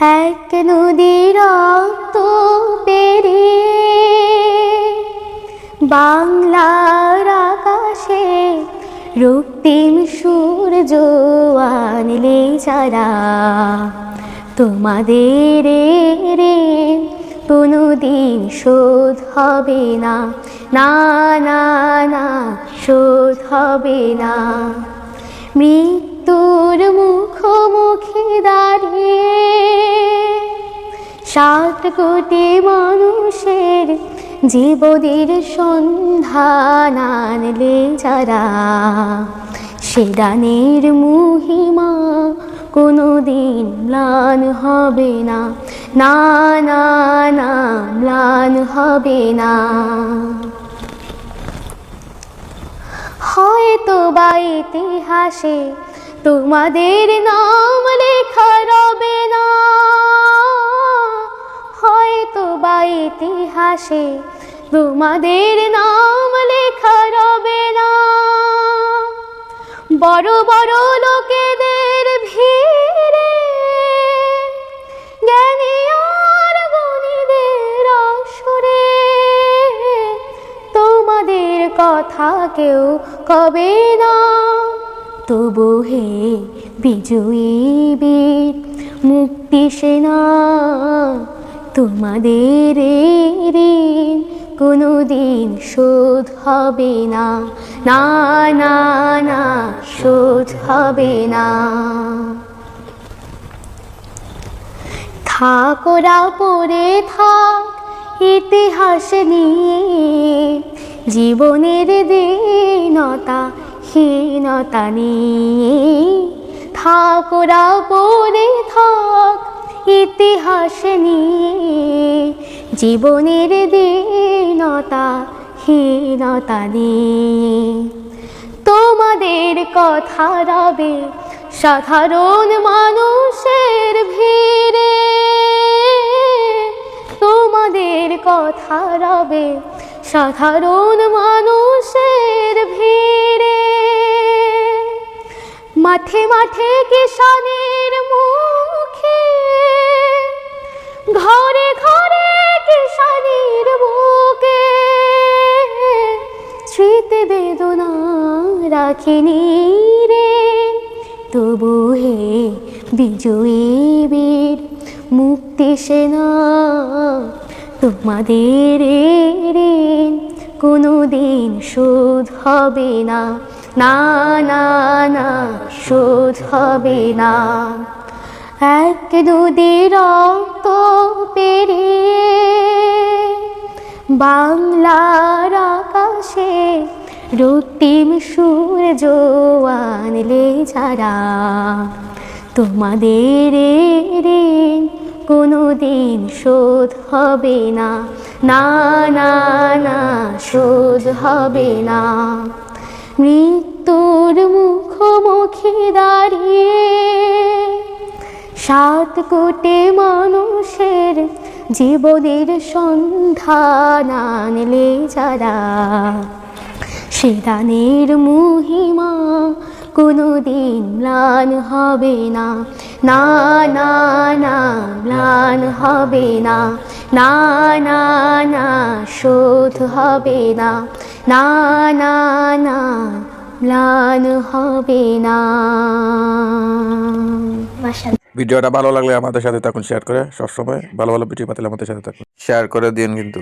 এক নদীর রক্ত পেরিয়ে বাংলার আকাশে রক্তিম সূর্য আনলে যারা তোমাদের রে কোনোদিন শোধ হবে না না না না, শোধ হবে না। মৃত্যুর মুখোমুখি দাঁড়িয়ে সাত কোটি মানুষের জীবনের সন্ধান আনলে যারা, সে দানের মহিমা কোনোদিন ম্লান হবে না না না না, ম্লান হবে না। হয়তো বা ইতিহাসে তোমাদের নাম লেখা রবে না। হয়তো বা ইতিহাসে তোমাদের নাম লেখা রবে না। বড় বড় লোকেদের ভিড়ে জ্ঞানী আর গুণীদের আসরে তোমাদের কথা কেউ কবে না। তবু হে বিজয়ী বীর, মুক্তি সেনা, তোমাদের ঋণ কোনোদিন শোধ হবে না। না না না, শোধ হবে না। থাকোরা পড়ে থাক, ইতিহাস নিয়ে, জীবনের দীনতা হীনতা নিয়ে থাকোরা পড়ে থাক ইতিহাস নিয়ে। জীবনের দীনতা, হীনতা নিয়ে। তোমাদের কথা রবে সাধারণ মানুষের ভিড়ে। তোমাদের কথা রবে সাধারণ মানুষের ভিড়ে। মাঠে মাঠে কিষানের মুখে, ঘরে ঘরে কিষানের বুকে, স্মৃতি বেদনা রাখিনি রে, তবু হে বিজয়ী মুক্তি সেনা, তোমাদের ঋণ কোনোদিন শোধ হবে না। না না না, শোধ হবে না। এক নদীর রক্ত পেরিয়ে বাংলার আকাশে রক্তিম সূর্য আনলে যারা, তোমাদের ঋণ কোনোদিন শোধ হবে না। না না না, শোধ হবে না। মৃত্যুর মুখোমুখি দাঁড়িয়ে সাত কোটি মানুষের জীবনের সন্ধান আনলে যারা সে দানের মহিমা কোনোদিন ম্লান হবে না। না না না, ম্লান হবে না। না না না, শোধ হবে না। না না না ম্লান হবে না। ভিডিওটা ভালো লাগলে আমাদের সাথে থাকুন শেয়ার করে সবসময় ভালো ভালো ভিডিও পাতলে আমাদের সাথে থাকুন। শেয়ার করে দিন কিন্তু।